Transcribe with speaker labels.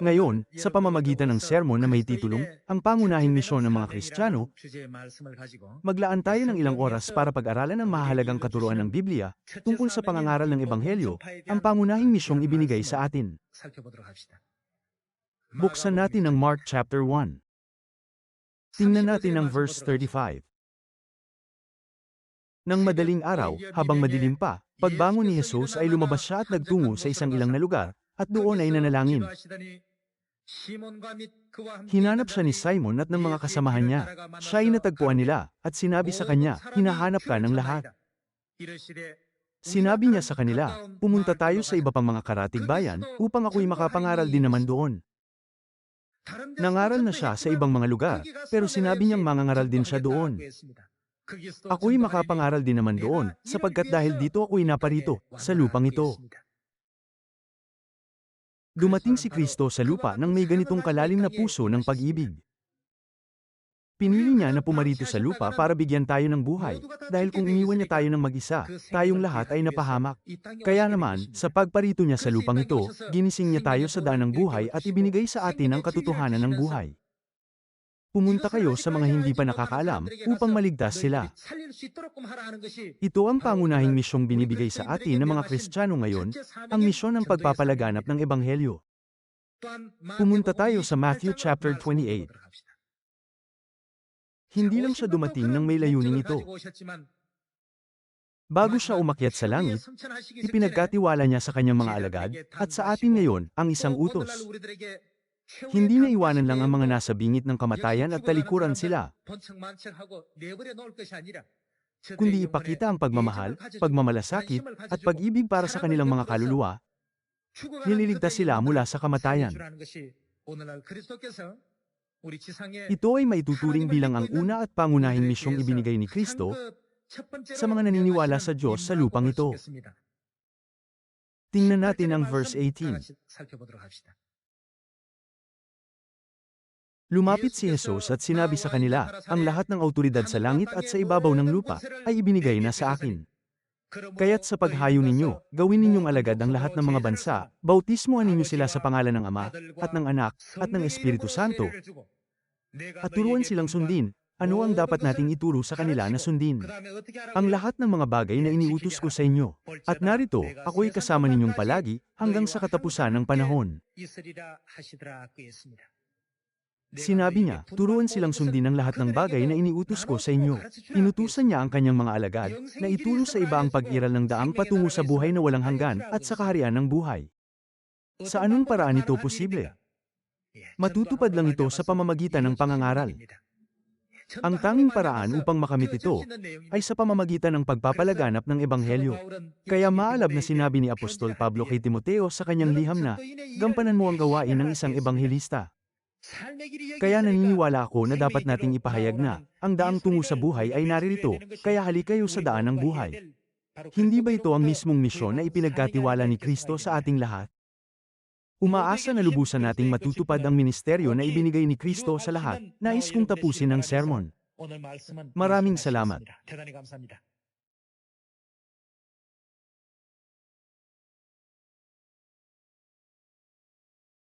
Speaker 1: Ngayon, sa pamamagitan ng sermon na may titulong, Ang Pangunahing Misyon ng mga Kristiyano, maglaan tayo ng ilang oras para pag-aralan ang mahalagang katuruan ng Biblia tungkol sa pangangaral ng Ebanghelyo, ang pangunahing misyong ibinigay sa atin. Buksan natin ang Mark chapter 1. Tingnan natin ang verse 35. Nang madaling araw, habang madilim pa, pagbangon ni Jesus ay lumabas siya at nagtungo sa isang ilang na lugar, at doon ay nanalangin. Hinanap siya ni Simon at ng mga kasamahan niya. Siya ay natagpuan nila, at sinabi sa kanya, hinahanap ka ng lahat. Sinabi niya sa kanila, pumunta tayo sa iba pang mga karatig bayan, upang ako'y makapangaral din naman doon. Nangaral na siya sa ibang mga lugar, pero sinabi niyang mangangaral din siya doon. Ako'y makapangaral din naman doon, sapagkat dahil dito ako'y naparito, sa lupang ito. Dumating si Kristo sa lupa nang may ganitong kalalim na puso ng pag-ibig. Pinili niya na pumarito sa lupa para bigyan tayo ng buhay, dahil kung iniwan niya tayo ng mag-isa, tayong lahat ay napahamak. Kaya naman, sa pagparito niya sa lupang ito, ginising niya tayo sa daan ng buhay at ibinigay sa atin ang katotohanan ng buhay. Pumunta kayo sa mga hindi pa nakakaalam upang maligtas sila. Ito ang pangunahing misyong binibigay sa atin ng mga Kristiyano ngayon, ang misyon ng pagpapalaganap ng Ebanghelyo. Pumunta tayo sa Matthew chapter 28. Hindi lang siya dumating ng may layunin ito. Bago siya umakyat sa langit, ipinagkatiwala niya sa kanyang mga alagad, at sa atin ngayon, ang isang utos. Hindi niya iwanan lang ang mga nasa bingit ng kamatayan at talikuran sila, kundi ipakita ang pagmamahal, pagmamalasakit, at pag-ibig para sa kanilang mga kaluluwa, nililigtas sila mula sa kamatayan. Ito ay maituturing bilang ang una at pangunahing misyong ibinigay ni Kristo sa mga naniniwala sa Diyos sa lupang ito. Tingnan natin ang verse 18. Lumapit si Jesus at sinabi sa kanila, ang lahat ng autoridad sa langit at sa ibabaw ng lupa ay ibinigay na sa akin. Kaya't sa paghayo ninyo, gawin ninyong alagad ang lahat ng mga bansa, bautismoan ninyo sila sa pangalan ng Ama, at ng Anak, at ng Espiritu Santo, at turuan silang sundin, ano ang dapat nating ituro sa kanila na sundin? Ang lahat ng mga bagay na iniutos ko sa inyo. At narito, ako'y kasama ninyong palagi, hanggang sa katapusan ng panahon. Sinabi niya, turuan silang sundin ang lahat ng bagay na iniutos ko sa inyo. Inutusan niya ang kanyang mga alagad, na ituro sa iba ang pag-iral ng daang patungo sa buhay na walang hanggan at sa kaharian ng buhay. Sa anong paraan ito posible? Matutupad lang ito sa pamamagitan ng pangangaral. Ang tanging paraan upang makamit ito ay sa pamamagitan ng pagpapalaganap ng Ebanghelyo. Kaya maalab na sinabi ni Apostol Pablo kay Timoteo sa kanyang liham na, gampanan mo ang gawain ng isang ebanghelista. Kaya naniniwala ako na dapat nating ipahayag na, ang daang tungo sa buhay ay naririto, kaya hali kayo sa daan ng buhay. Hindi ba ito ang mismong misyon na ipinagkatiwala ni Kristo sa ating lahat? Umaasa na lubusan nating matutupad ang ministeryo na ibinigay ni Kristo sa lahat. Nais kong tapusin ang sermon. Maraming salamat.